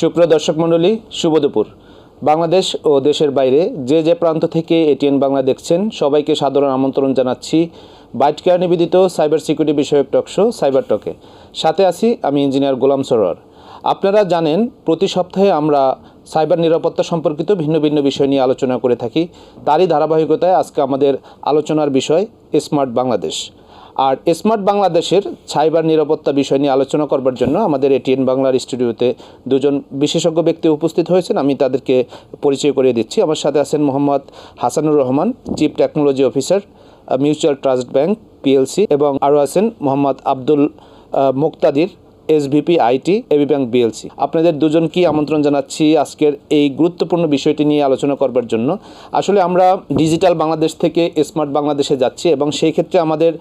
সুপ্রিয় দর্শক মণ্ডলী, শুভ দুপুর। বাংলাদেশ ও দেশের বাইরে যে যে প্রান্ত থেকে এটিএন বাংলা দেখছেন, সবাইকে সাধারণ আমন্ত্রণ জানাচ্ছি বাইট কেয়ার নিবেদিত সাইবার সিকিউরিটি বিষয়ক টকশো সাইবার টকে। সাথে আছি আমি ইঞ্জিনিয়ার গোলাম সরোয়ার। আপনারা জানেন, প্রতি সপ্তাহে আমরা সাইবার নিরাপত্তা সম্পর্কিত ভিন্ন ভিন্ন বিষয় নিয়ে আলোচনা করে থাকি। তারই ধারাবাহিকতায় আজকে আমাদের আলোচনার বিষয় স্মার্ট বাংলাদেশ। আর স্মার্ট বাংলাদেশের সাইবার নিরাপত্তা বিষয় নিয়ে আলোচনা করবার জন্য আমাদের এটিএন বাংলার স্টুডিওতে দুজন বিশেষজ্ঞ ব্যক্তি উপস্থিত হয়েছেন। আমি তাদেরকে পরিচয় করিয়ে দিচ্ছি। আমার সাথে আছেন Mohammad Hasanur Rahman, chief technology officer mutual trust bank, PLC, এবং আরও আছেন Mohammad Abdul Muktadir SVP IT AB bank, BLC. আপনাদের দুজনকেই আমন্ত্রণ জানাচ্ছি আজকের এই গুরুত্বপূর্ণ বিষয়টি নিয়ে আলোচনা করবার জন্য। আসলে আমরা ডিজিটাল বাংলাদেশ থেকে স্মার্ট বাংলাদেশে যাচ্ছি এবং সেই ক্ষেত্রে আমাদের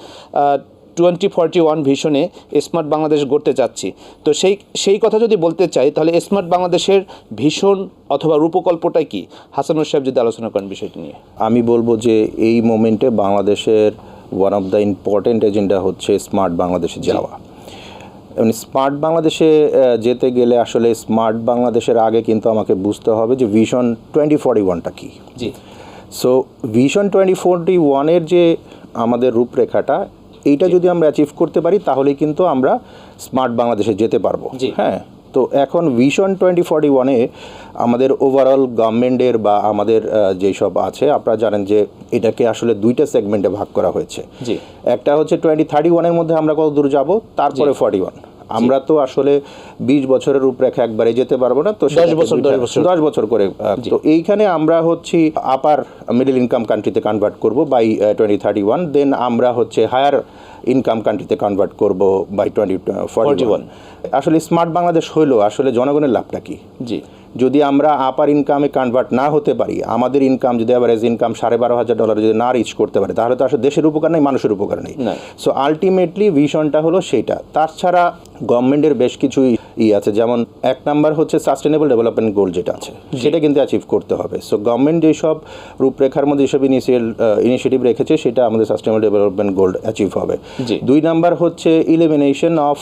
টোয়েন্টি ফর্টি ওয়ান ভিশনে স্মার্ট বাংলাদেশ গড়তে চাচ্ছি। তো সেই সেই কথা যদি বলতে চাই, তাহলে স্মার্ট বাংলাদেশের ভীষণ অথবা রূপকল্পটা কি? হাসানুর সাহেব যদি আলোচনা করেন বিষয়টি নিয়ে। আমি বলব যে এই মোমেন্টে বাংলাদেশের one of the important agenda হচ্ছে স্মার্ট বাংলাদেশে যাওয়া। এমনি স্মার্ট বাংলাদেশে যেতে গেলে আসলে স্মার্ট বাংলাদেশের আগে কিন্তু আমাকে বুঝতে হবে যে ভিশন টোয়েন্টি ফোরটি ওয়ানটা কী। জি। সো ভিশন টোয়েন্টি ফোরটি ওয়ানের যে আমাদের রূপরেখাটা এইটা যদি আমরা অ্যাচিভ করতে পারি তাহলেই কিন্তু আমরা স্মার্ট বাংলাদেশে যেতে পারব। হ্যাঁ? তো এখন ভিশন টোয়েন্টি ফর্টি ওয়ানে আমাদের ওভারঅল গভর্নমেন্টের বা আমাদের যেসব আছে আপনারা জানেন যে এটাকে আসলে দুইটা সেগমেন্টে ভাগ করা হয়েছে। জি। একটা হচ্ছে টোয়েন্টি থার্টি ওয়ানের মধ্যে আমরা কত দূর যাব? তারপরে ফর্টি ওয়ান আমরা তো আসলে বিশ বছরের রূপরেখা একবারে যেতে পারব না তো সেটাকে বছর, দশ বছর। দশ বছর করে তো এইখানে আমরা হচ্ছি আপার মিডল ইনকাম কান্ট্রিতে কনভার্ট করব by twenty thirty one then আমরা হচ্ছে হায়ার ইনকাম কান্ট্রিতে কনভার্ট করব বাই টোয়েন্টি ফর্টি ওয়ান আসলে স্মার্ট বাংলাদেশ হইল আসলে জনগণের লাভটা কি? জি। যদি আমরা আপার ইনকামে কনভার্ট না হতে পারি আমাদের ইনকাম যদি অ্যাভারেজ ইনকাম সাড়ে বারো হাজার ডলার যদি না রিচ করতে পারে তাহলে তো আসলে দেশের উপকার নেই মানুষের উপকার নেই। সো আলটিমেটলি ভিশনটা হলো সেইটা তাছাড়া গভর্নমেন্টের বেশ কিছু ই আছে যেমন এক নাম্বার হচ্ছে সাস্টেনেবল ডেভেলপমেন্ট গোল যেটা আছে সেটা কিন্তু অ্যাচিভ করতে হবে। সো গভর্নমেন্ট যেসব রূপরেখার মধ্যে যেসব ইনিশিয়াল ইনিশিয়েটিভ রেখেছে সেটা আমাদের সাস্টেনেবল ডেভেলপমেন্ট গোল অ্যাচিভ হবে। দুই নাম্বার হচ্ছে ইলিমিনেশন অফ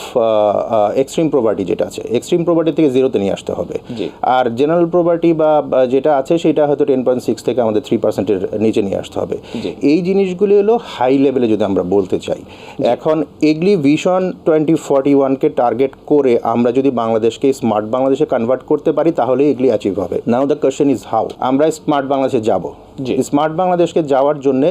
এক্সট্রিম প্রপার্টি যেটা আছে এক্সট্রিম প্রপার্টি থেকে জিরোতে নিয়ে আসতে হবে। আর জেনারেল প্রপার্টি বা যেটা আছে সেটা হয়তো টেন পয়েন্ট সিক্স থেকে আমাদের থ্রি পার্সেন্টের নিচে নিয়ে আসতে হবে। এই জিনিসগুলি হলো হাই লেভেলে যদি আমরা বলতে চাই। এখন এগলি ভিশন টোয়েন্টি ফর্টি ওয়ানকে টার্গেট করে আমরা যদি বাংলাদেশকে স্মার্ট বাংলাদেশে কনভার্ট করতে পারি তাহলে এগলি অ্যাচিভ হবে। Now the question is how আমরা স্মার্ট বাংলাদেশে যাব। স্মার্ট বাংলাদেশকে যাওয়ার জন্যে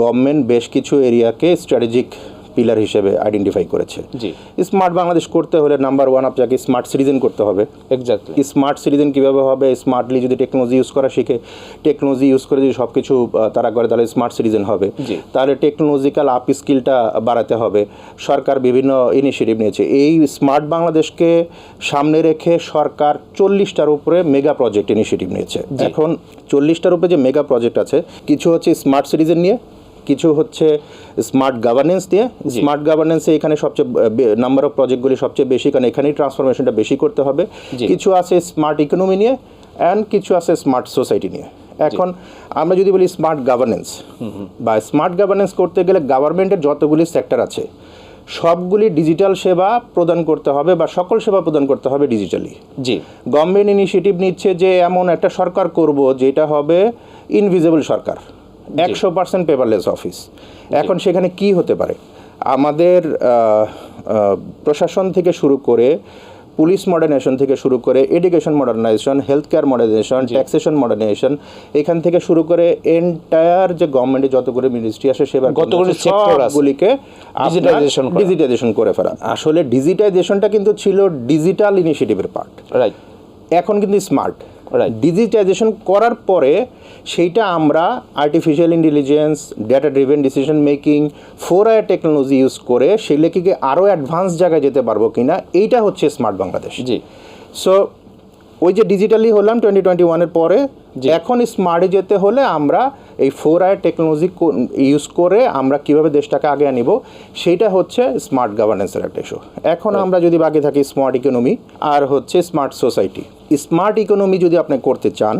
গভর্নমেন্ট বেশ কিছু এরিয়াকে স্ট্র্যাটেজিক পিলার হিসেবে আইডেন্টিফাই করেছে। জি। স্মার্ট বাংলাদেশ করতে হলে নাম্বার ওয়ান আপনাকে স্মার্ট সিটিজেন করতে হবে। এক্স্যাক্টলি স্মার্ট সিটিজেন কীভাবে হবে? স্মার্টলি যদি টেকনোলজি ইউজ করা শিখে টেকনোলজি ইউজ করে যদি সব কিছু তারা করে তাহলে স্মার্ট সিটিজেন হবে। তাহলে টেকনোলজিক্যাল আপ স্কিলটা বাড়াতে হবে। সরকার বিভিন্ন ইনিশিয়েটিভ নিয়েছে। এই স্মার্ট বাংলাদেশকে সামনে রেখে সরকার চল্লিশটার উপরে মেগা প্রজেক্ট ইনিশিয়েটিভ নিয়েছে। এখন চল্লিশটার উপরে যে মেগা প্রজেক্ট আছে কিছু হচ্ছে স্মার্ট সিটিজেন নিয়ে কিছু হচ্ছে স্মার্ট গভর্নেন্স দিয়ে। স্মার্ট গভর্নেন্সে এখানে সবচেয়ে নাম্বার অফ প্রজেক্টগুলি সবচেয়ে বেশি কারণ এখানেই ট্রান্সফরমেশনটা বেশি করতে হবে। কিছু আছে স্মার্ট ইকোনমি নিয়ে অ্যান্ড কিছু আছে স্মার্ট সোসাইটি নিয়ে। এখন আমরা যদি বলি স্মার্ট গভর্নেন্স বা স্মার্ট গভর্নেন্স করতে গেলে গভর্নমেন্টের যতগুলি সেক্টর আছে সবগুলি ডিজিটাল সেবা প্রদান করতে হবে বা সকল সেবা প্রদান করতে হবে ডিজিটালি জি। গভর্নমেন্ট ইনিশিয়েটিভ নিচ্ছে যে এমন একটা সরকার করব যেটা হবে ইনভিজিবল সরকার। একশো পার্সেন্ট পেপারলেস অফিস এখন সেখানে কি হতে পারে? আমাদের প্রশাসন থেকে শুরু করে পুলিশ মডার্নাইজেশন থেকে শুরু করে education modernisation health care modernisation taxation modernisation এখান থেকে শুরু করে এন্টায়ার যে গভর্নমেন্টের যতগুলো মিনিস্ট্রি আসে সেবার। সবগুলিকে করা। ডিজিটাইজেশন করে ফেলা। আসলে ডিজিটাইজেশনটা কিন্তু ছিল ডিজিটাল ইনিশিয়েটিভের পার্ট রাইট এখন কিন্তু স্মার্ট. ডিজিটাইজেশন করার পরে সেইটা আমরা artificial intelligence data driven decision making four IR technology use করে সেগুলোকে কি আরও অ্যাডভান্স জায়গায় যেতে পারব কিনা এইটা হচ্ছে স্মার্ট বাংলাদেশ। জি। সো ওই যে ডিজিটালি হলাম টোয়েন্টি টোয়েন্টি ওয়ানের পরে এখন স্মার্টে যেতে হলে আমরা এই ফোর আয়ার টেকনোলজি ইউজ করে আমরা কীভাবে দেশটাকে আগে আনিব সেইটা হচ্ছে স্মার্ট গভর্নেন্সের একটা ইস্যু এখন আমরা যদি বাকি থাকি স্মার্ট ইকোনমি আর হচ্ছে স্মার্ট সোসাইটি স্মার্ট ইকোনমি যদি আপনি করতে চান,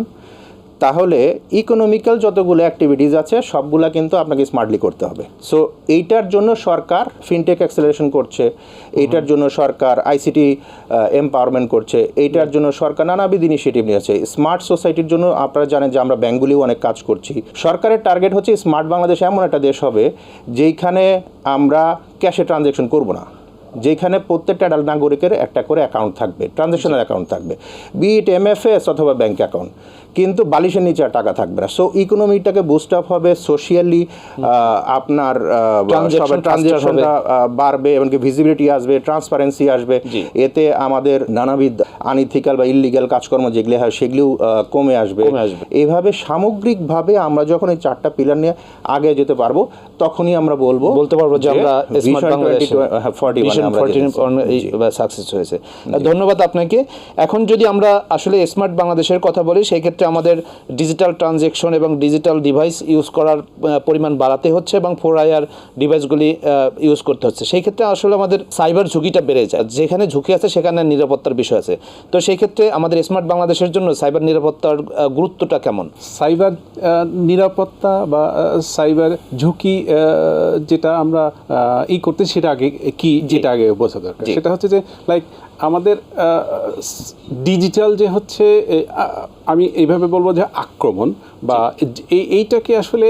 তাহলে ইকোনমিক্যাল যতগুলো অ্যাক্টিভিটিস আছে, সবগুলো কিন্তু আপনাকে স্মার্টলি করতে হবে। সো এইটার জন্য সরকার ফিনটেক অ্যাক্সেলারেশন করছে, এইটার জন্য সরকার আইসিটি এম্পাওয়ারমেন্ট করছে, এইটার জন্য সরকার নানাবিধ ইনিশিয়েটিভ নিয়েছে। স্মার্ট সোসাইটির জন্য আপনারা জানেন যে আমরা ব্যাঙ্কগুলিও অনেক কাজ করছি। সরকারের টার্গেট হচ্ছে স্মার্ট বাংলাদেশ এমন একটা দেশ হবে, যেইখানে আমরা ক্যাশে ট্রানজ্যাকশন করব না। যেখানে প্রত্যেকটা নাগরিকের একটা করে অ্যাকাউন্ট থাকবে ট্রানজ্যাকশনাল অ্যাকাউন্ট থাকবে বিইট এমএফএস অথবা ব্যাংক অ্যাকাউন্ট কিন্তু বালিশের নিচে টাকা থাকবে না। সো ইকোনমিটাকে বুস্ট আপ হবে সোশিয়ালি আপনার ট্রানজ্যাকশনটা বাড়বে এমনকি ভিজিবিলিটি আসবে ট্রান্সপারেন্সি আসবে। এতে আমাদের নানাবিধ আনইথিক্যাল বা ইলিগাল কাজকর্ম যেগুলি হয় সেগুলিও কমে আসবে। এইভাবে সামগ্রিকভাবে আমরা যখন এই চারটা পিলার নিয়ে আগে যেতে পারব তখনই আমরা বলব বলতে পারব যে আমরা স্মার্ট বাংলাদেশ 20 40 আমরা যেতেছি। সাকসেস হয়েছে। ধন্যবাদ আপনাকে। এখন যদি আমরা আসলে স্মার্ট বাংলাদেশের কথা বলি সেই ক্ষেত্রে আমাদের ডিজিটাল ট্রানজেকশন এবং ডিজিটাল ডিভাইস ইউজ করার পরিমাণ বাড়াতে হচ্ছে এবং ফোর আইআর ডিভাইসগুলি ইউজ করতে হচ্ছে। সেই ক্ষেত্রে আসলে আমাদের সাইবার ঝুঁকিটা বেড়ে যায়। যেখানে ঝুঁকি আছে সেখানে নিরাপত্তার বিষয় আছে। তো সেই ক্ষেত্রে আমাদের স্মার্ট বাংলাদেশের জন্য সাইবার নিরাপত্তার গুরুত্বটা কেমন? সাইবার নিরাপত্তা বা আহ, সাইবার ঝুঁকি আহ, যেটা আমরা ই করতে সেটা আগে কি যেটা আগে বোঝা দরকার। সেটা হচ্ছে যে লাইক আমাদের ডিজিটাল যে হচ্ছে আমি এইভাবে বলব যে আক্রমণ বা এই এইটাকে আসলে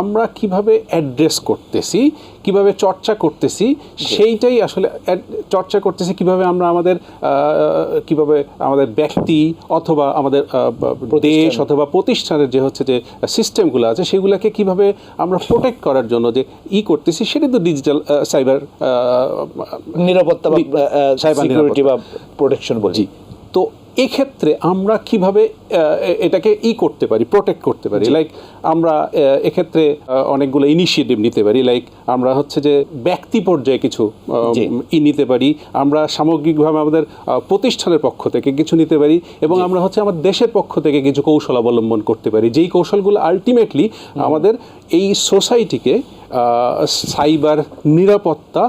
আমরা কীভাবে অ্যাড্রেস করতেছি কীভাবে চর্চা করতেছি সেইটাই আসলে চর্চা করতেছি কীভাবে আমরা আমাদের কীভাবে আমাদের ব্যক্তি অথবা আমাদের দেশ অথবা প্রতিষ্ঠানের যে হচ্ছে যে সিস্টেমগুলো আছে সেগুলোকে কীভাবে আমরা প্রোটেক্ট করার জন্য যে ই করতেছি সেটা তো ডিজিটাল সাইবার নিরাপত্তা বা cyber সিকিউরিটি বা প্রোটেকশন বলি। জি। তো এক্ষেত্রে আমরা কীভাবে এটাকে ই করতে পারি প্রোটেক্ট করতে পারি? লাইক আমরা এক্ষেত্রে অনেকগুলো ইনিশিয়েটিভ নিতে পারি। লাইক আমরা হচ্ছে যে ব্যক্তি পর্যায়ে কিছু ই নিতে পারি। আমরা সামগ্রিকভাবে আমাদের প্রতিষ্ঠানের পক্ষ থেকে কিছু নিতে পারি এবং আমরা হচ্ছে আমাদের দেশের পক্ষ থেকে কিছু কৌশল অবলম্বন করতে পারি। যেই কৌশলগুলো আলটিমেটলি আমাদের এই সোসাইটিকে সাইবার নিরাপত্তা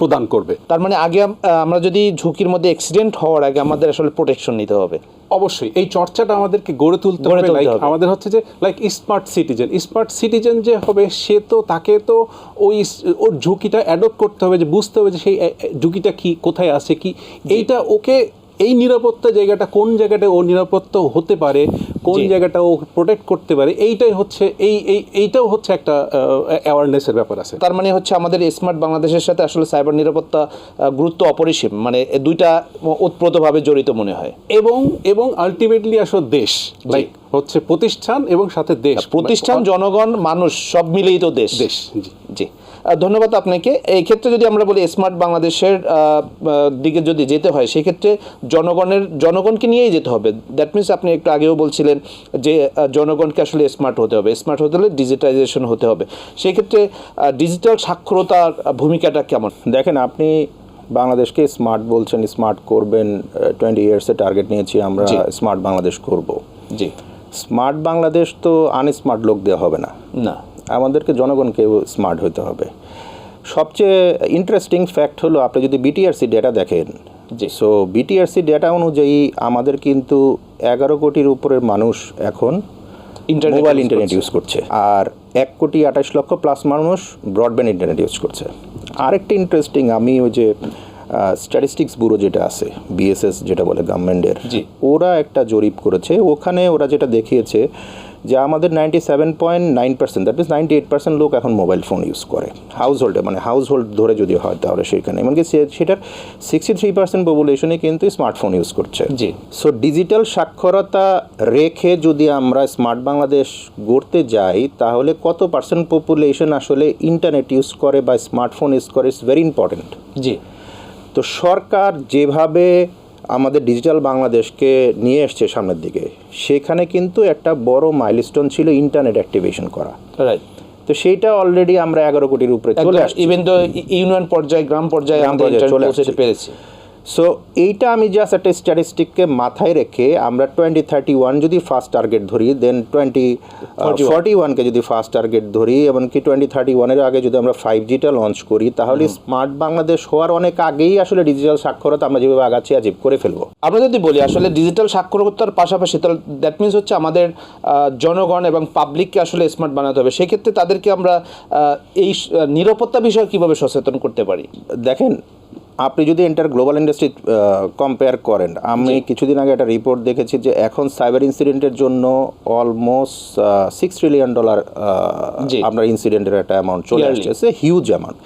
প্রদান করবে। তার মানে আগে আমরা যদি ঝুঁকির মধ্যে অ্যাক্সিডেন্ট হওয়ার আগে আমাদের আসলে প্রোটেকশন নিতে হবে। অবশ্যই এই চর্চাটা আমাদেরকে গড়ে তুলতে হবে লাইক আমাদের হচ্ছে যে like smart citizen smart citizen যে হবে সে তো তাকে তো ওই ওর ঝুঁকিটা অ্যাডপ্ট করতে হবে যে বুঝতে হবে যে সেই ঝুঁকিটা কি কোথায় আছে কি? এইটা ওকে এই নিরাপত্তা জায়গাটা কোন জায়গাটা ও নিরাপত্তা হতে পারে কোন জায়গাটা ও প্রোটেক্ট করতে পারে এইটাই হচ্ছে এই এই এইটাও হচ্ছে একটা অ্যাওয়ারনেসের ব্যাপার আছে। তার মানে হচ্ছে আমাদের স্মার্ট বাংলাদেশের সাথে আসলে সাইবার নিরাপত্তা গুরুত্ব অপরিসীম মানে দুইটা ওতপ্রোতভাবে জড়িত মনে হয়। এবং এবং আলটিমেটলি আসলে দেশ লাইক হচ্ছে প্রতিষ্ঠান এবং সাথে দেশ প্রতিষ্ঠান জনগণ মানুষ সব মিলেই তো দেশ। দেশ জি। জি। ধন্যবাদ আপনাকে। এই ক্ষেত্রে যদি আমরা বলি স্মার্ট বাংলাদেশের দিকে যদি যেতে হয় সেক্ষেত্রে জনগণের জনগণকে নিয়েই যেতে হবে। দ্যাট মিনস আপনি একটু আগেও বলছিলেন যে জনগণকে আসলে স্মার্ট হতে হবে। স্মার্ট হতে হলে ডিজিটাইজেশন হতে হবে। সেই ক্ষেত্রে ডিজিটাল সাক্ষরতার ভূমিকাটা কেমন? দেখেন আপনি বাংলাদেশকে স্মার্ট বলছেন স্মার্ট করবেন টোয়েন্টি ইয়ার্সে টার্গেট নিয়েছি আমরা স্মার্ট বাংলাদেশ করব। জি। স্মার্ট বাংলাদেশ তো আনস্মার্ট লোক দেওয়া হবে না। না। আমাদেরকে জনগণকে স্মার্ট হতে হবে। সবচেয়ে ইন্টারেস্টিং ফ্যাক্ট হলো আপনি যদি বিটিআরসি ডেটা দেখেন জি। সো বিটিআরসি ডেটা অনুযায়ী আমাদের কিন্তু এগারো কোটির উপরের মানুষ এখন মোবাইল ইন্টারনেট ইউজ করছে। আর এক কোটি আঠাশ লক্ষ প্লাস মানুষ ব্রডব্যান্ড ইন্টারনেট ইউজ করছে। আরেকটা ইন্টারেস্টিং আমি ওই যে স্ট্যাটিস্টিক্স ব্যুরো যেটা আছে বিএসএস যেটা বলে গভর্নমেন্টের জি। ওরা একটা জরিপ করেছে। ওখানে ওরা যেটা দেখিয়েছে যে আমাদের ninety seven point nine percent that means ninety eight percent লোক এখন মোবাইল ফোন ইউজ করে। হাউস হোল্ডে মানে হাউস হোল্ড ধরে যদি হয় তাহলে সেখানে এমনকি সেটার সিক্সটি থ্রি পার্সেন্ট পপুলেশনে কিন্তু স্মার্টফোন ইউজ করছে। জি। সো ডিজিটাল সাক্ষরতা রেখে যদি আমরা স্মার্ট বাংলাদেশ গড়তে যাই তাহলে কত পার্সেন্ট পপুলেশন আসলে ইন্টারনেট ইউজ করে বা স্মার্টফোন ইউজ করে ইটস ভেরি ইম্পর্টেন্ট জি। তো সরকার যেভাবে আমাদের ডিজিটাল বাংলাদেশকে নিয়ে এসছে সামনের দিকে সেখানে কিন্তু একটা বড় মাইলস্টোন ছিল ইন্টারনেট অ্যাক্টিভেশন করা। রাইট তো সেইটা অলরেডি আমরা এগারো কোটির উপরে চলে আসছি। ইভেন তো ইউনিয়ন পর্যায়ে গ্রাম পর্যায়ে internet চলে আসতে পেরেছি। সো এইটা আমি জাস্ট একটা স্ট্যাটিস্টিককে মাথায় রেখে আমরা টোয়েন্টি থার্টি ওয়ান যদি ফার্স্ট টার্গেট ধরি দেন টোয়েন্টি ফর্টি ওয়ানকে যদি ফার্স্ট টার্গেট ধরি এমনকি টোয়েন্টি থার্টি ওয়ানের আগে যদি আমরা ফাইভ জিটা লঞ্চ করি তাহলে স্মার্ট বাংলাদেশ হওয়ার অনেক আগেই আসলে ডিজিটাল সাক্ষরতা আমরা যেভাবে আগাচ্ছি অ্যাচিভ করে ফেলব। আমরা যদি বলি আসলে ডিজিটাল সাক্ষরতার পাশাপাশি তাহলে দ্যাট মিনস হচ্ছে আমাদের জনগণ এবং পাবলিককে আসলে স্মার্ট বানাতে হবে। সেক্ষেত্রে তাদেরকে আমরা এই নিরাপত্তা বিষয়ে কীভাবে সচেতন করতে পারি? দেখেন আপনি যদি এন্টার গ্লোবাল ইন্ডাস্ট্রি কম্পেয়ার করেন আমি কিছুদিন আগে একটা রিপোর্ট দেখেছি যে এখন সাইবার ইনসিডেন্টের জন্য অলমোস্ট সিক্স ট্রিলিয়ন ডলার আপনার ইনসিডেন্টের একটা অ্যামাউন্ট চলে. আসছে হিউজ অ্যামাউন্ট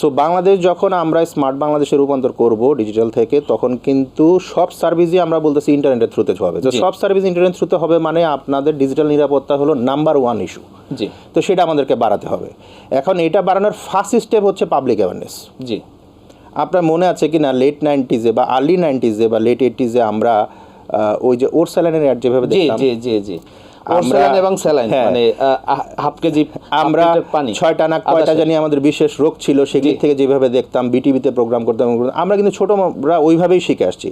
সো বাংলাদেশ যখন আমরা স্মার্ট বাংলাদেশে রূপান্তর করব ডিজিটাল থেকে তখন কিন্তু সব সার্ভিসই আমরা বলতেছি ইন্টারনেটের থ্রুতে হবে। তো সব সার্ভিস ইন্টারনেট থ্রুতে হবে মানে আপনাদের ডিজিটাল নিরাপত্তা হলো নাম্বার ওয়ান ইস্যু জি। তো সেটা আমাদেরকে বাড়াতে হবে। এখন এটা বাড়ানোর ফার্স্ট স্টেপ হচ্ছে পাবলিক অ্যাওয়ারনেস জি। আপনার মনে আছে কি না লেট নাইনটিজে বা আর্লি নাইনটিজে বা লেট এইটিজে আমরা ওই যে ওর স্যালানের অ্যাড যেভাবে জি জি জি জি। আমরা- এবং স্যালাইন। মানে হাফ কেজি আমরা পানি। ছয়টা না কয়টা জানি আমাদের বিশেষ রোগ ছিল সেগুলি থেকে যেভাবে দেখতাম বিটিভিতে প্রোগ্রাম করতাম আমরা কিন্তু ছোটরা ওইভাবেই শিখে আসছি।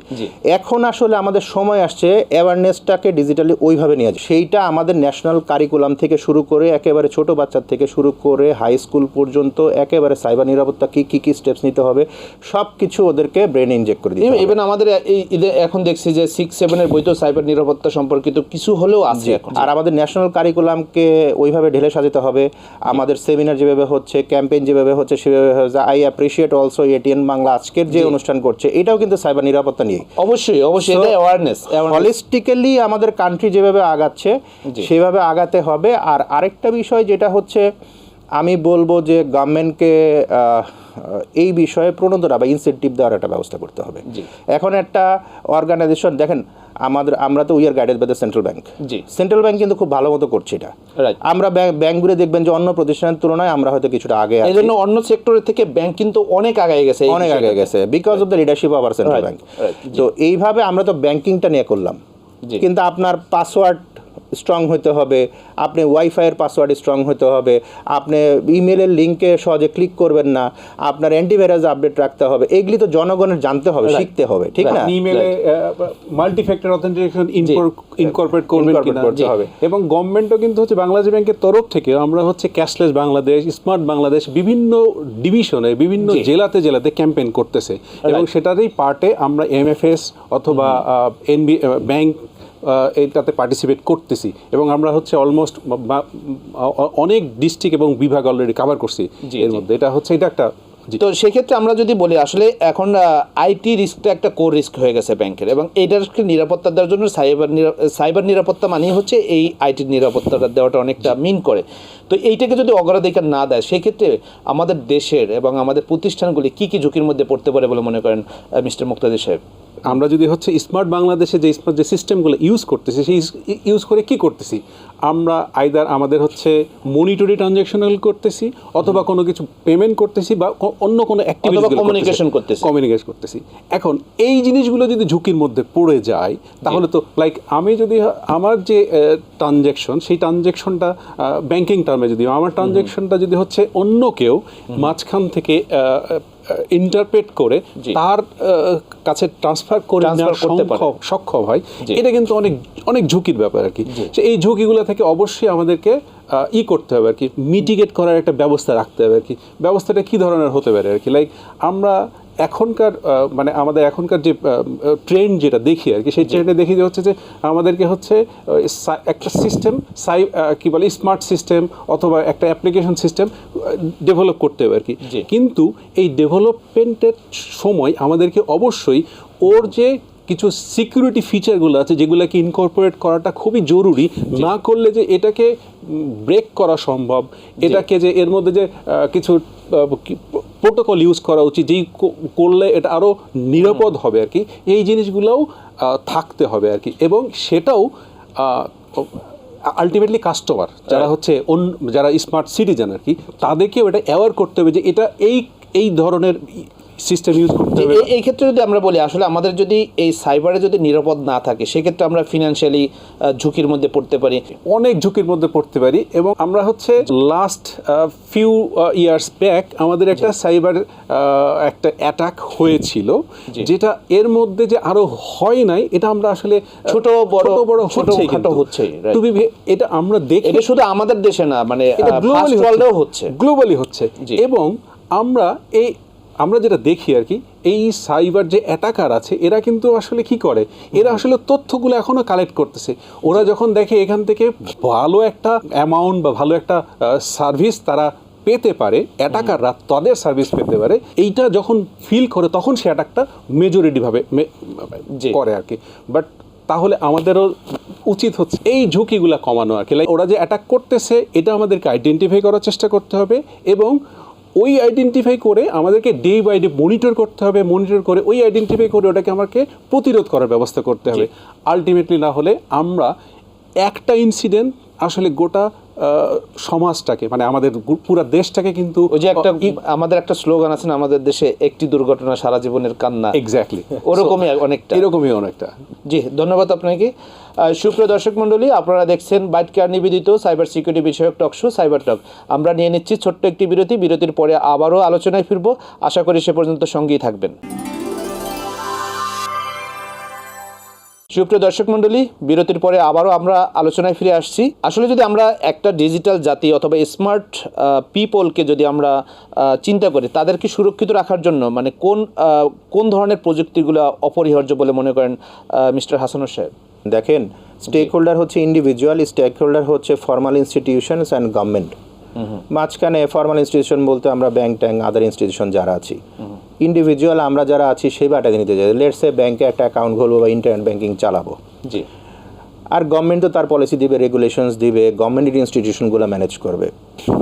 এখন আসলে আমাদের সময় আসছে অ্যাওয়ারনেসটাকে ডিজিটালি ওইভাবে নিয়ে আসে সেইটা আমাদের ন্যাশনাল কারিকুলাম থেকে শুরু করে একেবারে ছোট বাচ্চার থেকে শুরু করে হাই স্কুল পর্যন্ত একেবারে সাইবার নিরাপত্তা কি কি কি স্টেপস নিতে হবে সব কিছু ওদেরকে ব্রেন ইনজেক্ট করে দিতে ইভেন আমাদের এই এখন দেখছি যে সিক্স সেভেনের বইতেও সাইবার নিরাপত্তা সম্পর্কিত কিছু হলেও আছে এখন। আর আমাদের ন্যাশনাল কারিকুলামকে ওইভাবে ঢেলে সাজাতে হবে। আমাদের সেমিনার যেভাবে হচ্ছে ক্যাম্পেইন যেভাবে হচ্ছে সেভাবে হচ্ছে। I appreciate also ATN Bangla আজকের যে অনুষ্ঠান করছে এটাও কিন্তু সাইবার নিরাপত্তা নিয়ে। অবশ্যই অবশ্যই এটা অ্যাওয়ারনেস হলিস্টিক্যালি আমাদের কান্ট্রি যেভাবে আগাচ্ছে সেভাবে আগাতে হবে। আর আরেকটা বিষয় যেটা হচ্ছে আমি বলব যে গভর্নমেন্টকে এই বিষয়ে প্রণোদনা বা ইনসেন্টিভ দেওয়ার একটা ব্যবস্থা করতে হবে। এখন একটা অর্গানাইজেশন দেখেন আমাদের আমরা তো we are guided by the central bank G. Central bank কিন্তু খুব ভালো মতো করছে এটা। আমরা ব্যাংক ব্যাংকগুলো দেখবেন যে অন্য প্রতিষ্ঠানের তুলনায় আমরা হয়তো কিছুটা আগে এই জন্য অন্য সেক্টরের থেকে ব্যাংক কিন্তু অনেক আগায় গেছে অনেক আগে গেছে। Because of the leadership of our central bank তো এইভাবে আমরা তো ব্যাংকিংটা নিয়ে করলাম। কিন্তু আপনার পাসওয়ার্ড স্ট্রং হতে হবে আপনি ওয়াইফাইয়ের পাসওয়ার্ড স্ট্রং হতে হবে আপনি ইমেলের লিঙ্কে সহজে ক্লিক করবেন না আপনার অ্যান্টিভাইরাস আপডেট রাখতে হবে এগুলি তো জনগণের জানতে হবে শিখতে হবে ঠিক না? ইমেলে মাল্টি ফ্যাক্টর অথেন্টিকেশন ইনকর্পোরেট করবেন করতে হবে। এবং গভর্নমেন্টও কিন্তু হচ্ছে বাংলাদেশ ব্যাংকের তরফ থেকে আমরা হচ্ছে ক্যাশলেস বাংলাদেশ স্মার্ট বাংলাদেশ বিভিন্ন ডিভিশনে বিভিন্ন জেলাতে জেলাতে ক্যাম্পেইন করতেছে। এবং সেটারই পার্টে আমরা এমএফএস অথবা এনবি ব্যাংক এটাতে পার্টিসিপেট করতেছি। এবং আমরা হচ্ছে অলমোস্ট অনেক ডিস্ট্রিক্ট এবং বিভাগ অলরেডি কভার করছি এর মধ্যে। এটা হচ্ছে এটা একটা তো সেক্ষেত্রে আমরা যদি বলি আসলে এখন আইটি রিস্কটা একটা কোর রিস্ক হয়ে গেছে ব্যাংকের। এবং এইটাকে নিরাপত্তা দেওয়ার জন্য সাইবার সাইবার নিরাপত্তা মানেই হচ্ছে এই আইটির নিরাপত্তাটা দেওয়াটা অনেকটা মিন করে। তো এইটাকে যদি অগ্রাধিকার না দেয় সেক্ষেত্রে আমাদের দেশের এবং আমাদের প্রতিষ্ঠানগুলি কি কি ঝুঁকির মধ্যে পড়তে পারে বলে মনে করেন মিস্টার মুক্তাদি সাহেব? আমরা যদি হচ্ছে স্মার্ট বাংলাদেশে যে স্মার্ট যে সিস্টেমগুলো ইউজ করতেছি সেই ইউজ করে কি করতেছি? আমরা আইদার আমাদের হচ্ছে মনিটরি ট্রানজ্যাকশনাল করতেছি অথবা কোনো কিছু পেমেন্ট করতেছি বা অন্য কোনো অ্যাক্টিভিটি communication করতেছি। কমিউনিকেট করতেছি। এখন এই জিনিসগুলো যদি ঝুঁকির মধ্যে পড়ে যায় তাহলে তো লাইক আমি যদি আমার যে ট্রানজ্যাকশন সেই ট্রানজ্যাকশনটা ব্যাংকিং টার্মে যদি আমার ট্রানজ্যাকশনটা যদি হচ্ছে অন্য কেউ মাঝখান থেকে ইন্টারপ্রেট করে তার কাছে ট্রান্সফার করে করতে। সক্ষম- হয়। এটা কিন্তু অনেক অনেক ঝুঁকির ব্যাপার আর কি। এই ঝুঁকিগুলো থেকে অবশ্যই আমাদেরকে ই করতে হবে আর কি। মিটিগেট করার একটা ব্যবস্থা রাখতে হবে আর কি। ব্যবস্থাটা কী ধরনের হতে পারে আর কি? লাইক আমরা এখনকার মানে আমাদের এখনকার যে ট্রেন্ড যেটা দেখি আর কি সেই ট্রেন্ডে দেখি যে হচ্ছে যে আমাদেরকে হচ্ছে একটা সিস্টেম সাই কি বলে স্মার্ট সিস্টেম অথবা একটা অ্যাপ্লিকেশন সিস্টেম ডেভেলপ করতে হবে আর কি। কিন্তু এই ডেভেলপমেন্টের সময় আমাদেরকে অবশ্যই ওর যে কিছু সিকিউরিটি ফিচারগুলো আছে যেগুলোকে ইনকর্পোরেট করাটা খুবই জরুরি না করলে যে এটাকে ব্রেক করা সম্ভব এটাকে যে এর মধ্যে যে কিছু প্রোটোকল ইউজ করা উচিত যেই কো- করলে এটা আরও নিরাপদ হবে আর কি। এই জিনিসগুলোও থাকতে হবে আর কি। এবং সেটাও আলটিমেটলি কাস্টমার যারা হচ্ছে অন্য যারা স্মার্ট সিটিজেন আর কি তাদেরকেও এটা অ্যাওয়ার করতে হবে যে এটা এই এই ধরনের সিস্টেম ইউজ করতে হবে। এই- ক্ষেত্রে যদি আমরা বলি আসলে আমাদের যদি এই সাইবারে যদি নিরাপদ না থাকে সেক্ষেত্রে আমরা ফিনান্সিয়ালি ঝুঁকির মধ্যে পড়তে পারি। অনেক ঝুঁকির মধ্যে পড়তে পারি এবং আমরা হচ্ছে লাস্ট ফিউ ইয়ার্স ব্যাক আমাদের একটা সাইবার একটা অ্যাটাক হয়েছিল যেটা এর মধ্যে যে আরও হয় নাই এটা আমরা আসলে ছোট বড়- বড় হচ্ছেই হচ্ছেই, right. তুমি এটা আমরা দেখি এটা শুধু আমাদের দেশে না মানে গ্লোবালি হচ্ছে। গ্লোবালি হচ্ছে। এবং আমরা এই আমরা যেটা দেখি আর কি, এই সাইবার যে অ্যাটাকার আছে, এরা কিন্তু আসলে কি করে? এরা আসলে তথ্যগুলো এখনও কালেক্ট করতেছে। ওরা যখন দেখে এখান থেকে ভালো একটা অ্যামাউন্ট বা ভালো একটা সার্ভিস তারা পেতে পারে, অ্যাটাকাররা তাদের সার্ভিস পেতে পারে, এইটা যখন ফিল করে তখন সে অ্যাটাকটা মেজরিটিভাবে। করে আর কি। বাট তাহলে আমাদেরও উচিত হচ্ছে এই ঝুঁকিগুলো কমানো আর কি। Like, ওরা যে অ্যাটাক করতেছে, এটা আমাদেরকে আইডেন্টিফাই করার চেষ্টা করতে হবে এবং ওই আইডেন্টিফাই করে আমাদেরকে ডে বাই ডে মনিটর করতে হবে মনিটর করে ওই আইডেন্টিফাই করে ওটাকে আমাকে প্রতিরোধ করার ব্যবস্থা করতে হবে। আলটিমেটলি না হলে আমরা একটা ইনসিডেন্ট আসলে গোটা সমাজটাকে মানে আমাদের পুরো দেশটাকে কিন্তু ওই যে একটা আমাদের একটা স্লোগান আছে না আমাদের দেশে একটি দুর্ঘটনা সারা জীবনের কান্না। এক্স্যাক্টলি ওরকমই অনেকটা। এরকমই অনেকটা। জি ধন্যবাদ আপনাকে। সুপ্রিয় দর্শক মণ্ডলী, আপনারা দেখছেন বাইট কেয়ার নিবেদিত সাইবার সিকিউরিটি বিষয়ক টক শো, সাইবার টক। আমরা নিয়ে নিচ্ছি ছোট্ট একটি বিরতি। বিরতির পরে আবারও আলোচনায় ফিরব। আশা করি সে পর্যন্ত সঙ্গেই থাকবেন। সুপ্রিয় দর্শক মণ্ডলী, বিরতির পরে আবারও আমরা আলোচনায় ফিরে আসছি। আসলে যদি আমরা একটা ডিজিটাল জাতি অথবা স্মার্ট পিপলকে যদি আমরা চিন্তা করি, তাদেরকে সুরক্ষিত রাখার জন্য মানে কোন কোন ধরনের প্রযুক্তিগুলো অপরিহার্য বলে মনে করেন মিস্টার হাসানুর সাহেব? দেখেন স্টেক হোল্ডার হচ্ছে ইন্ডিভিজুয়াল স্টেক হোল্ডার হচ্ছে ফর্মাল ইনস্টিটিউশনস অ্যান্ড গভর্নমেন্ট মাঝখানে ফর্মাল ইনস্টিটিউশন বলতে আমরা ব্যাংক ট্যাঙ্ক আদার ইনস্টিটিউশন যারা আছি। ইন্ডিভিজুয়াল আমরা যারা আছি সেবাটা নিতে চাই লেটসে ব্যাংকে একটা অ্যাকাউন্ট খুলবো বা ইন্টারনেট ব্যাংকিং চালাবো। জি। আর গভর্নমেন্ট তো তার পলিসি দিবে রেগুলেশনস দিবে গভর্নমেন্টের ইনস্টিটিউশনগুলো ম্যানেজ করবে।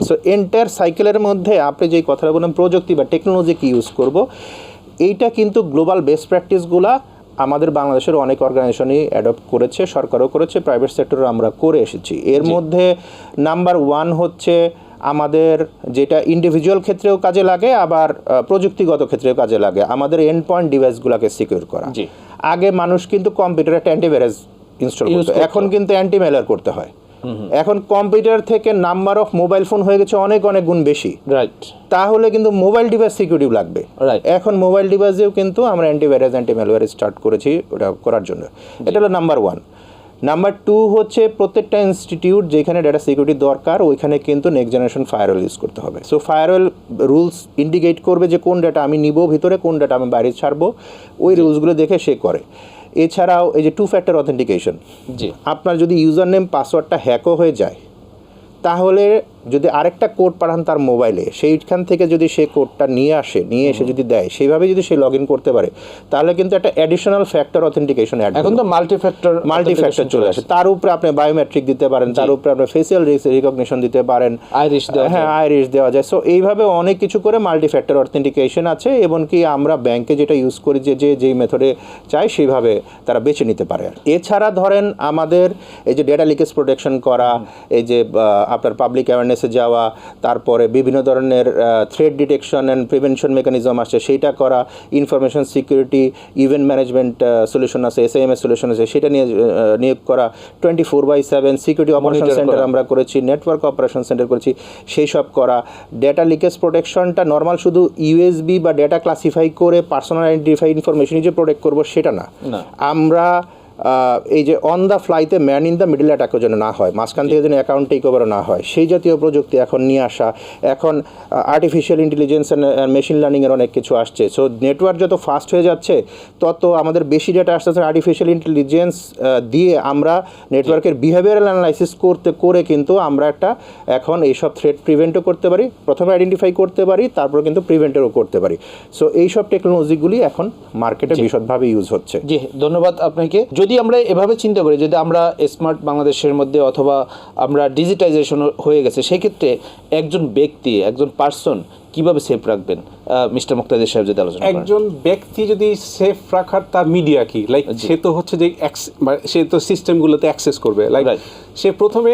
সো এন্টায়ার সাইকেলের মধ্যে আপনি যেই কথাটা বললেন প্রযুক্তি বা টেকনোলজি কি ইউজ করব এইটা কিন্তু গ্লোবাল বেস্ট প্র্যাকটিসগুলা আমাদের বাংলাদেশের অনেক অর্গানাইজেশনই অ্যাডপ্ট করেছে সরকারও করেছে প্রাইভেট সেক্টরও আমরা করে এসেছি। এর মধ্যে নাম্বার ওয়ান হচ্ছে আমাদের যেটা ইন্ডিভিজুয়াল ক্ষেত্রেও কাজে লাগে আবার প্রযুক্তিগত ক্ষেত্রেও কাজে লাগে। আমাদের এন্ড পয়েন্ট ডিভাইসগুলোকে সিকিউর করা। আগে মানুষ কিন্তু কম্পিউটারে একটা অ্যান্টিভাইরাস ইনস্টল করতো। এখন কিন্তু অ্যান্টিমেলার করতে হয়। এখন কম্পিউটার থেকে নাম্বার অফ মোবাইল ফোন হয়ে গেছে অনেক অনেক গুণ বেশি। রাইট তাহলে কিন্তু মোবাইল ডিভাইস সিকিউরিটি লাগবে. এখন মোবাইল ডিভাইসেও কিন্তু আমরা অ্যান্টিভাইরাস অ্যান্টি ম্যালওয়্যার স্টার্ট করেছি ওটা করার জন্য। এটা হলো নাম্বার ওয়ান নাম্বার টু হচ্ছে প্রত্যেকটা ইনস্টিটিউট যেখানে ডেটা সিকিউরিটি দরকার ওইখানে কিন্তু নেক্সট জেনারেশন ফায়ারওয়েল ইউজ করতে হবে। সো ফায়ারওয়েল রুলস ইন্ডিকেট করবে যে কোন ডেটা আমি নিব ভিতরে কোন ডেটা আমি বাইরে ছাড়বো ওই রুলসগুলো দেখে সে করে। এছাড়াও এই যে টু ফ্যাক্টর অথেন্টিকেশন জি। আপনার যদি ইউজার নেম পাসওয়ার্ডটা হ্যাকও হয়ে যায় তাহলে যদি আরেকটা কোড পাঠান তার মোবাইলে সেইখান থেকে যদি সে কোডটা নিয়ে আসে নিয়ে এসে যদি দেয় সেইভাবে যদি সে লগ ইন করতে পারে তাহলে কিন্তু একটা অ্যাডিশনাল ফ্যাক্টর অথেন্টিকেশন অ্যাড এখন তো মাল্টি ফ্যাক্টর মাল্টি ফ্যাক্টর চলে আসে। তার উপরে আপনি বায়োমেট্রিক দিতে পারেন তার উপরে আপনি ফেসিয়াল রিকগনিশন দিতে পারেন। আইরিশ দেওয়া হ্যাঁ আইরিশ দেওয়া যায়। সো এইভাবে অনেক কিছু করে মাল্টি ফ্যাক্টর অথেন্টিকেশন আছে এবং কি আমরা ব্যাংকে যেটা ইউজ করি যে যে যেই মেথডে চাই সেইভাবে তারা বেছে নিতে পারে। এছাড়া ধরেন আমাদের এই যে ডেটা লিকেজ প্রোটেকশন করা এই যে আপনার পাবলিক অ্যাওয়ারনেসে যাওয়া তারপরে বিভিন্ন ধরনের threat detection and prevention mechanism আছে সেইটা করা information security event management solution আছে এস এম এস সলিউশন আছে সেটা নিয়ে নিয়োগ করা twenty four by seven security operation centre আমরা করেছি নেটওয়ার্ক অপারেশন সেন্টার করেছি সেই সব করা। ডেটা লিকেজ প্রোটেকশনটা নর্মাল শুধু ইউএসবি বা ডেটা ক্লাসিফাই করে পার্সোনাল আইডেন্টিফাই ইনফরমেশন যে প্রোটেক্ট করব সেটা না। আমরা এই যে অন দ্য ফ্লাইতে ম্যান ইন দ্য মিডল অ্যাটাকও যেন না হয় মাঝখান থেকে যেন অ্যাকাউন্ট টেক ওভারও না হয় সেই জাতীয় প্রযুক্তি এখন নিয়ে আসা এখন আর্টিফিশিয়াল ইন্টেলিজেন্স অ্যান্ড মেশিন লার্নিংয়ের অনেক কিছু আসছে সো নেটওয়ার্ক যত ফাস্ট হয়ে যাচ্ছে তত আমাদের বেশি ডেটা আসতেছে আর্টিফিশিয়াল ইন্টেলিজেন্স দিয়ে আমরা নেটওয়ার্কের বিহেভিয়ারাল অ্যানালাইসিস করতে করে কিন্তু আমরা একটা এখন এইসব থ্রেট প্রিভেন্টও করতে পারি প্রথমে আইডেন্টিফাই করতে পারি তারপর কিন্তু প্রিভেন্টেরও করতে পারি সো এইসব টেকনোলজিগুলি এখন মার্কেটে বিশদভাবে ইউজ হচ্ছে। জি ধন্যবাদ আপনাকে। যদি আমরা এভাবে চিন্তা করি যদি আমরা স্মার্ট বাংলাদেশের মধ্যে অথবা আমরা ডিজিটাইজেশন হয়ে গেছে সেক্ষেত্রে একজন ব্যক্তি একজন পার্সন কীভাবে সেফ রাখবেন? মিস্টার মুক্তাদির সাহেব যদি আলোচনা একজন ব্যক্তি যদি সেফ রাখার তার মিডিয়া কি? লাইক সে তো হচ্ছে যে সে তো সিস্টেমগুলোতে অ্যাক্সেস করবে। লাইক. সে প্রথমে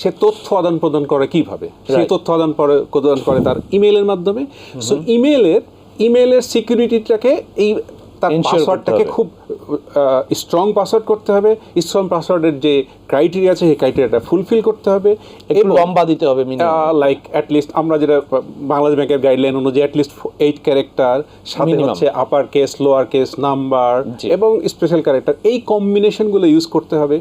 সে তথ্য আদান প্রদান করে কীভাবে? সে তথ্য আদান প্রদান করে তার ইমেলের মাধ্যমে। সো ইমেলের ইমেলের সিকিউরিটিটাকে এই তার পাসওয়ার্ডটাকে খুব স্ট্রং পাসওয়ার্ড করতে হবে। স্ট্রং পাসওয়ার্ডের যে ক্রাইটেরিয়া আছে সেই ক্রাইটেরিয়াটা ফুলফিল করতে হবে। একটু লম্বা দিতে হবে লাইক অ্যাটলিস্ট আমরা যেটা বাংলাদেশ ব্যাংকের গাইডলাইন অনুযায়ী অ্যাটলিস্ট এইট ক্যারেক্টার সাথে. হচ্ছে upper case lower case number এবং স্পেশাল ক্যারেক্টার এই কম্বিনেশনগুলো ইউজ করতে হবে।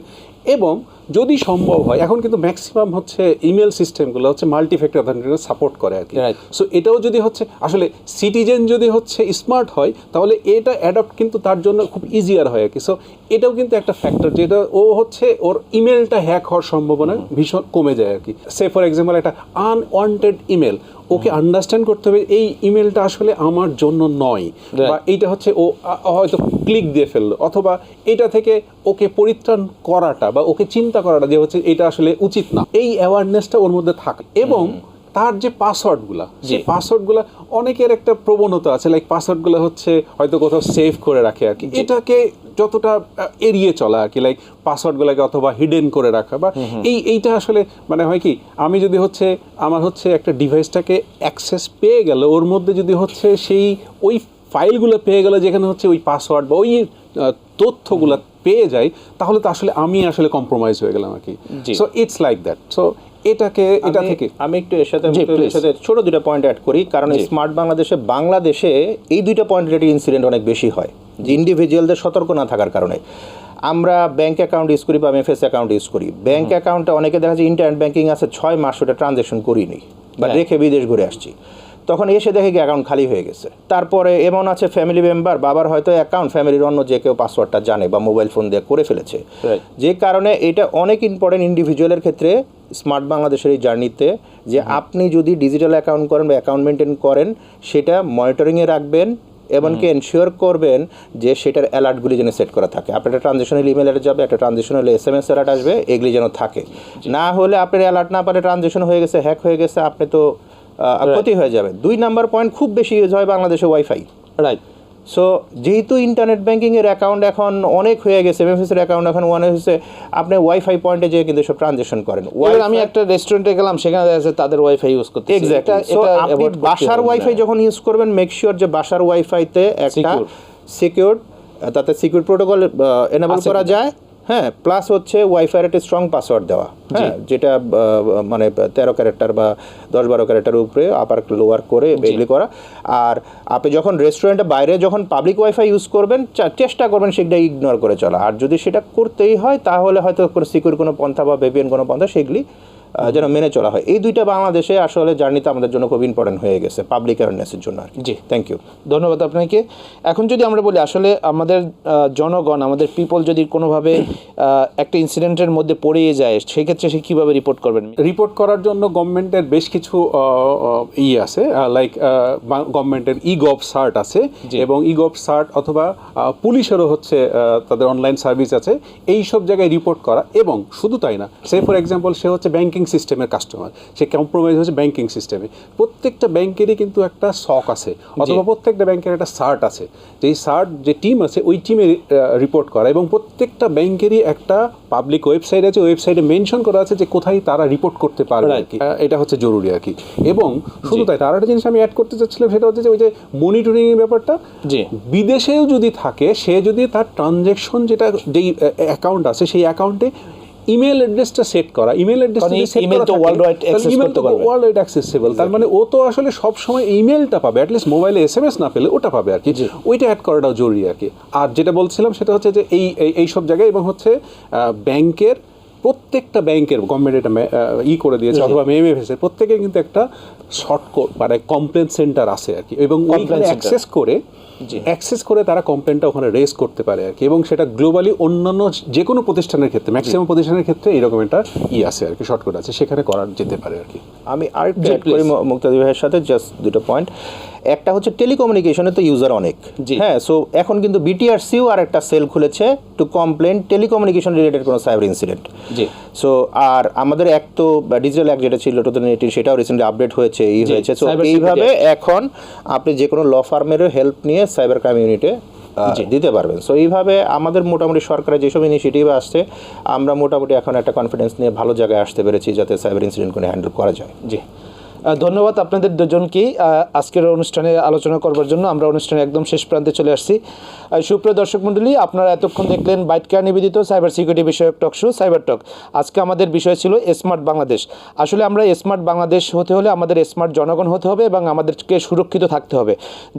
এবং যদি সম্ভব হয় এখন কিন্তু ম্যাক্সিমাম হচ্ছে ইমেল সিস্টেমগুলো হচ্ছে মাল্টি ফ্যাক্টর অথেন্টিকেশন সাপোর্ট করে আর কি. সো এটাও যদি হচ্ছে আসলে সিটিজেন যদি হচ্ছে স্মার্ট হয় তাহলে এটা অ্যাডাপ্ট কিন্তু তার জন্য খুব ইজিয়ার হয় আর কি। সো এটাও কিন্তু একটা ফ্যাক্টর যেটা ও হচ্ছে ওর ইমেলটা হ্যাক হওয়ার সম্ভাবনা ভীষণ কমে যায় আর কি। সে ফর এক্সাম্পল একটা আনওয়ান্টেড ইমেল ওকে আন্ডারস্ট্যান্ড করতে হবে এই ইমেলটা আসলে আমার জন্য নয়। বা এইটা হচ্ছে ও হয়তো ক্লিক দিয়ে ফেলল অথবা এটা থেকে ওকে পরিত্রাণ করাটা বা ওকে চিন্তা করাটা যে হচ্ছে এটা আসলে উচিত না। এই অ্যাওয়ারনেসটা ওর মধ্যে থাকে এবং তার যে পাসওয়ার্ডগুলো সেই পাসওয়ার্ডগুলো অনেকের একটা প্রবণতা আছে লাইক পাসওয়ার্ডগুলো হচ্ছে হয়তো কোথাও সেভ করে রাখে আর কি। এটাকে যতটা এড়িয়ে চলা আর কি লাইক পাসওয়ার্ডগুলোকে অথবা হিডেন করে রাখা বা এই এইটা আসলে মানে হয় কি আমি যদি হচ্ছে আমার হচ্ছে একটা ডিভাইসটাকে অ্যাক্সেস পেয়ে গেল ওর মধ্যে যদি হচ্ছে সেই ওই ফাইলগুলো পেয়ে গেল যেখানে হচ্ছে ওই পাসওয়ার্ড বা ওই তথ্যগুলো পেয়ে যাই তাহলে তো আসলে আমি আসলে কম্প্রোমাইজ হয়ে গেলাম আর কি। So it's like that so এটাকে এটা থেকে আমি একটু এর সাথে সাথে ছোট দুটো পয়েন্ট অ্যাড করি কারণ স্মার্ট বাংলাদেশে বাংলাদেশে এই দুইটা পয়েন্ট রিলেটেড ইনসিডেন্ট অনেক বেশি হয়। যে ইন্ডিভিজুয়ালদের সতর্ক না থাকার কারণে। আমরা ব্যাংক অ্যাকাউন্ট ইউজ করি বা এমএফএস অ্যাকাউন্ট ইউজ করি। ব্যাংক অ্যাকাউন্টে অনেকে দেখা যায় ইন্টারনেট ব্যাংকিং আছে ছয় মাস ওটা ট্রানজ্যাকশন করিনি। বা রেখে বিদেশ ঘুরে আসছি। তখন এসে দেখে কি অ্যাকাউন্ট খালি হয়ে গেছে। তারপরে এমন আছে ফ্যামিলি মেম্বার বাবার হয়তো অ্যাকাউন্ট ফ্যামিলির অন্য যে কেউ পাসওয়ার্ডটা জানে বা মোবাইল ফোন দিয়ে করে ফেলেছে। যে কারণে এটা অনেক ইম্পর্টেন্ট ইন্ডিভিজুয়ালের ক্ষেত্রে স্মার্ট বাংলাদেশের এই জার্নিতে যে আপনি যদি ডিজিটাল অ্যাকাউন্ট করেন বা অ্যাকাউন্ট মেনটেন করেন সেটা মনিটরিংয়ে রাখবেন এমনকি এনশিওর করবেন যে সেটার অ্যালার্টগুলি যেন সেট করা থাকে। আপনার একটা ট্রানজেকশনাল ইমেল অ্যালার্ট যাবে একটা transactional S M S alert আসবে এগুলি যেন থাকে। না হলে আপনার অ্যালার্ট না পারে ট্রানজেকশন হয়ে গেছে হ্যাক হয়ে গেছে আপনি তো ক্ষতি হয়ে যাবে। দুই নাম্বার পয়েন্ট খুব বেশি ইউজ হয় বাংলাদেশে ওয়াইফাই রাইট সো যেহেতু ইন্টারনেট ব্যাঙ্কিংয়ের অ্যাকাউন্ট এখন অনেক হয়ে গেছে এমএফএসের অ্যাকাউন্ট এখন ওয়ান হচ্ছে আপনি ওয়াইফাই পয়েন্টে যেয়ে কিন্তু সব ট্রানজেকশন করেন। আমি একটা রেস্টুরেন্টে গেলাম সেখানে দেখা যাচ্ছে তাদের ওয়াইফাই ইউজ করতে এক্স্যাক্টলি সো আপনি বাসার ওয়াইফাই যখন ইউজ করবেন মেক শিওর যে বাসার ওয়াইফাইতে একটা. সিকিউর তাতে সিকিউর প্রোটোকল এনেবল করা যায়। হ্যাঁ প্লাস হচ্ছে ওয়াইফাইয়ের একটা স্ট্রং পাসওয়ার্ড দেওয়া। হ্যাঁ যেটা মানে তেরো ক্যারেক্টার বা দশ বারো ক্যারেক্টার উপরে আপার লোয়ার করে এগুলি করা। আর আপনি যখন রেস্টুরেন্টে বাইরে যখন পাবলিক ওয়াইফাই ইউজ করবেন চেষ্টা করবেন সেটা ইগনোর করে চলা। আর যদি সেটা করতেই হয় তাহলে হয়তো কোনো সিকিউর কোনো পন্থা বা বেবিয়ান কোনো পন্থা সেগুলি যেন মেনে চলা হয়। এই দুইটা বাংলাদেশে আসলে জার্নিতে আমাদের জন্য খুব ইম্পর্টেন্ট হয়ে গেছে পাবলিক অ্যাওয়ারনেসের জন্য আর কি জি। থ্যাংক ইউ ধন্যবাদ আপনাকে। এখন যদি আমরা বলি আসলে আমাদের জনগণ আমাদের পিপল যদি কোনোভাবে একটা ইনসিডেন্টের মধ্যে পড়ে যায় সেক্ষেত্রে সে কীভাবে রিপোর্ট করবেন? রিপোর্ট করার জন্য গভর্নমেন্টের বেশ কিছু আহ, ইয়ে আছে লাইক গভর্নমেন্টের ই গভ সার্ট আছে এবং ই গভ সার্ট অথবা পুলিশেরও হচ্ছে তাদের অনলাইন সার্ভিস আছে। এই সব জায়গায় রিপোর্ট করা এবং শুধু তাই না সে ফর এক্সাম্পল সে হচ্ছে ব্যাংকিং সিস্টেমের কাস্টমার সে কম্প্রোমাইজ হচ্ছে ব্যাংকিং সিস্টেমে প্রত্যেকটা ব্যাংকেরই কিন্তু একটা শখ আছে অথবা প্রত্যেকটা ব্যাংকের একটা সার্ট আছে। যেই সার্ট যে টিম আছে ওই টিমে রিপোর্ট করা এবং প্রত্যেকটা ব্যাংকেরই একটা পাবলিক ওয়েবসাইট আছে ওয়েবসাইটে মেনশন করা আছে যে কোথায় তারা রিপোর্ট করতে পারবে আর কি এটা হচ্ছে জরুরি আর কি এবং শুধু তাই তার একটা জিনিস আমি অ্যাড করতে চাচ্ছিলাম সেটা হচ্ছে যে ওই যে মনিটরিং এর ব্যাপারটা। বিদেশেও যদি থাকে সে যদি তার ট্রানজ্যাকশন যেটা যেই অ্যাকাউন্ট আছে সেই অ্যাকাউন্টে ইমেল অ্যাড্রেসটা সেট করা ইমেল অ্যাড্রেসেবল তো করতে পারবে। ওয়ার্ল্ড ওয়াইড অ্যাক্সেসিবল তার মানে ও তো আসলে সবসময় ইমেলটা পাবে অ্যাটলিস্ট মোবাইলে এস এম এস না পেলে ওটা পাবে আর কি। ওইটা অ্যাড করাটাও জরুরি আর কি। আর যেটা বলছিলাম সেটা হচ্ছে যে এই এই- এই সব জায়গায় এবং হচ্ছে ব্যাংকের প্রত্যেকটা ব্যাংকের গভর্নমেন্ট এটা ই করে দিয়েছে অথবা মেএমএফএস এর প্রত্যেকে কিন্তু একটা শর্ট মানে কমপ্লেন সেন্টার আছে আর কি। এবং ওইখানে অ্যাক্সেস করে অ্যাক্সেস করে তারা কমপ্লেনটা ওখানে রেজ করতে পারে আর কি। এবং সেটা গ্লোবালি অন্যান্য যে কোনো প্রতিষ্ঠানের ক্ষেত্রে ম্যাক্সিমাম প্রতিষ্ঠানের ক্ষেত্রে এরকম একটা ই আছে আর কি শর্টকাট আছে। সেখানে করা যেতে পারে আর কি। আমি আর মুক্তাদি ভাইয়ের সাথে জাস্ট দুটো পয়েন্ট একটা হচ্ছে টেলিকমিউনিকেশনে তো ইউজার অনেক। হ্যাঁ সো এখন কিন্তু বিটিআরসিও আর একটা সেল খুলেছে টু কমপ্লেন টেলিকমিউনিকেশন রিলেটেড কোনো সাইবার ইনসিডেন্ট জি। সো আর আমাদের এক তো ডিজিটাল অ্যাক্ট যেটা ছিল টু সেটাও রিসেন্টলি আপডেট হয়েছে ই হয়েছে। সো এইভাবে এখন আপনি যে কোনো ল ফার্মেরও হেল্প নিয়ে সাইবার ক্রাইম ইউনিটে দিতে পারবেন। সো এইভাবে আমাদের মোটামুটি সরকারের যেসব ইনিশিয়েটিভ আসছে আমরা মোটামুটি এখন একটা কনফিডেন্স নিয়ে ভালো জায়গায় আসতে পেরেছি যাতে সাইবার ইনসিডেন্ট করে হ্যান্ডেল করা যায়। জি। ধন্যবাদ আপনাদের দুজনকেই আজকের অনুষ্ঠানে আলোচনা করবার জন্য আমরা অনুষ্ঠানে একদম শেষ প্রান্তে চলে আসছি। সুপ্রিয় দর্শক মণ্ডলী, আপনারা এতক্ষণ দেখলেন বাইট কেয়ার নিবেদিত সাইবার সিকিউরিটি বিষয়ক টক শো সাইবার টক। আজকে আমাদের বিষয় ছিল স্মার্ট বাংলাদেশ। আসলে আমরা স্মার্ট বাংলাদেশ হতে হলে আমাদের স্মার্ট জনগণ হতে হবে এবং আমাদেরকে সুরক্ষিত থাকতে হবে।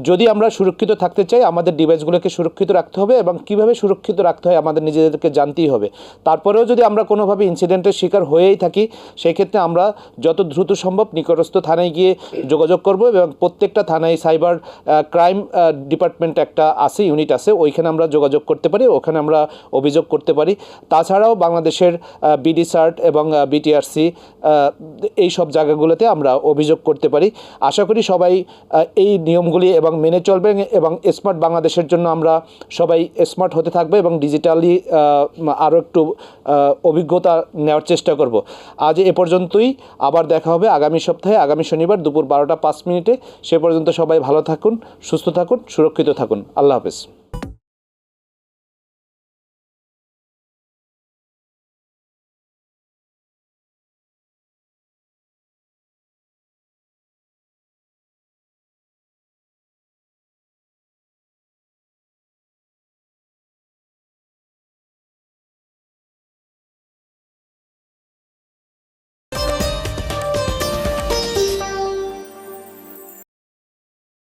যদি আমরা সুরক্ষিত থাকতে চাই, আমাদের ডিভাইসগুলোকে সুরক্ষিত রাখতে হবে এবং কীভাবে সুরক্ষিত রাখতে হয় আমাদের নিজেদেরকে জানতেই হবে। তারপরেও যদি আমরা কোনোভাবে ইনসিডেন্টের শিকার হয়েই থাকি সেই ক্ষেত্রে আমরা যত দ্রুত সম্ভব নিকটস্থ থানায় গিয়ে যোগাযোগ করব এবং প্রত্যেকটা থানায় সাইবার ক্রাইম ডিপার্টমেন্ট একটা আছে, ইউনিট আছে, ওইখানে আমরা যোগাযোগ করতে পারি, ওখানে আমরা অভিযোগ করতে পারি। তাছাড়াও বাংলাদেশের বিডি সার্ট এবং বিটিআরসি এই সব জায়গাগুলোতে আমরা অভিযোগ করতে পারি। আশা করি সবাই এই নিয়মগুলি এবং মেনে চলবেন এবং স্মার্ট বাংলাদেশের জন্য আমরা সবাই স্মার্ট হতে থাকবে এবং ডিজিটালি আরও একটু অভিজ্ঞতা নেওয়ার চেষ্টা করব। আজ এ পর্যন্তই, আবার দেখা হবে আগামী সপ্তাহে। আগামী শনিবার দুপুর বারোটা পাঁচ মিনিটে সে পর্যন্ত সবাই ভালো থাকুন, সুস্থ থাকুন, সুরক্ষিত থাকুন। আল্লাহ হাফেজ।